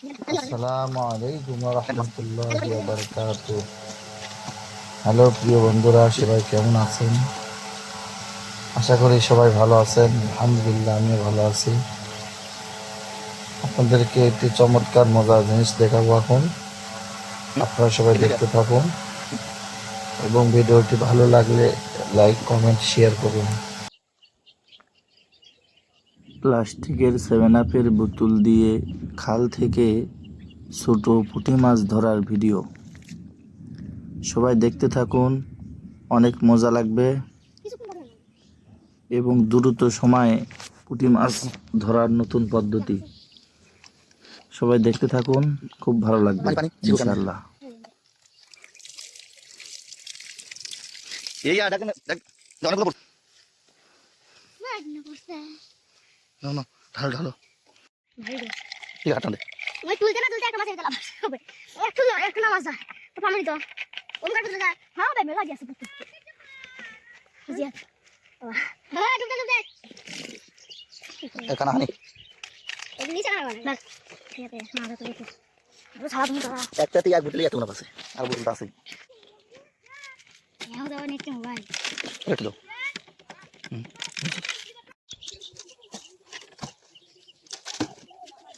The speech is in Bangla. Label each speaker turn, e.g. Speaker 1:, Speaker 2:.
Speaker 1: আসসালামু আলাইকুম রহমতুল্লাহ বারকাত হ্যালো, প্রিয় বন্ধুরা, সবাই কেমন আছেন? আশা করি সবাই ভালো আছেন। আলহামদুলিল্লাহ ভালো আছি। আপনাদেরকে একটি চমৎকার মজার জিনিস দেখাবো এখন। আপনারা সবাই দেখতে থাকুন। এবং ভিডিওটি ভালো লাগলে লাইক, কমেন্ট, শেয়ার করুন। প্লাস্টিকের সেভেন আপের বোতল দিয়ে খাল থেকে ছোট পুঁটি মাছ ধরার ভিডিও। সবাই দেখতে থাকুন অনেক মজা লাগবে এবং দ্রুত সময়ে পুঁটি মাছ ধরার নতুন পদ্ধতি। সবাই দেখতে থাকুন খুব ভালো লাগবে ইনশাআল্লাহ।
Speaker 2: এই দেখেন দেখ অনেকগুলো পড়ছে না না ঢাল ঢালো। ঠিক আছে দে।
Speaker 3: ওই তুলতে না তুলতে একটা মাছের গেলাম হবে। একটু একটু নামাজ যা তো পামনি তো। ওম কাটতে যা হ্যাঁ ভাই মেলা গেছে পুত্র জিয়া হ্যাঁ ডুবতে ডুবতে
Speaker 2: এখানে হানি।
Speaker 3: নিচে না না ঠিক আছে না তো দেখো
Speaker 2: এক বোতলে এত না পাশে আর বোতলটা আছে।
Speaker 3: এও দাও নেট মোবাইল
Speaker 2: একটু দাও। হুম।